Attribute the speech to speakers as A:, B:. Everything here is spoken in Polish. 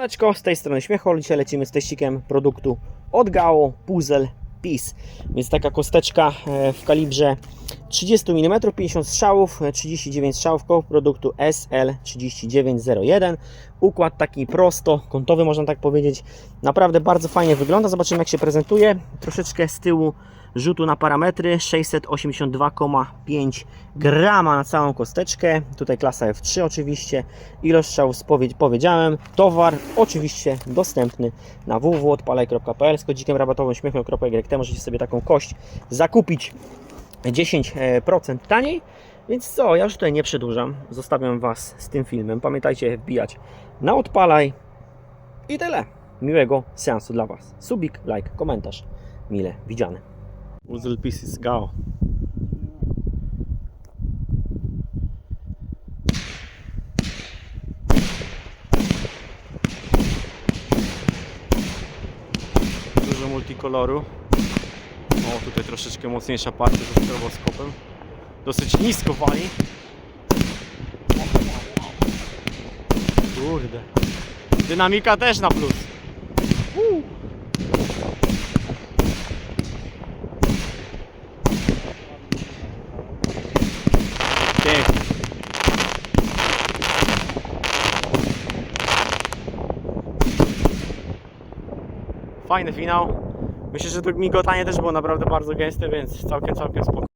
A: Siemaneczko, z tej strony Śmiechol. Dzisiaj lecimy z teścikiem produktu od Gao Puzzle Piece. Więc taka kosteczka e, w kalibrze 30 mm, 50 strzałów, e, 39 strzałów koło produktu SL3901. Układ taki prosto, kątowy można tak powiedzieć. Naprawdę bardzo fajnie wygląda. Zobaczymy jak się prezentuje. Troszeczkę z tyłu rzutu na parametry 682,5 grama na całą kosteczkę. Tutaj klasa F3 oczywiście. Ilość strzałów powiedziałem. Towar oczywiście dostępny na www.odpalaj.pl z kodzikiem rabatowym śmiechem.egt możecie sobie taką kość zakupić 10% taniej. Więc co, ja już tutaj nie przedłużam. Zostawiam Was z tym filmem. Pamiętajcie wbijać na odpalaj i tyle. Miłego seansu dla Was. Subik, like, komentarz. Mile widziany. Puzzle Pieces Gao. Dużo multikoloru. O, tutaj troszeczkę mocniejsza partia ze stroboskopem. Dosyć nisko wali. Kurde. Dynamika też na plus. Uuu. Fajny finał. Myślę, że migotanie też było naprawdę bardzo gęste, więc całkiem, całkiem spoko.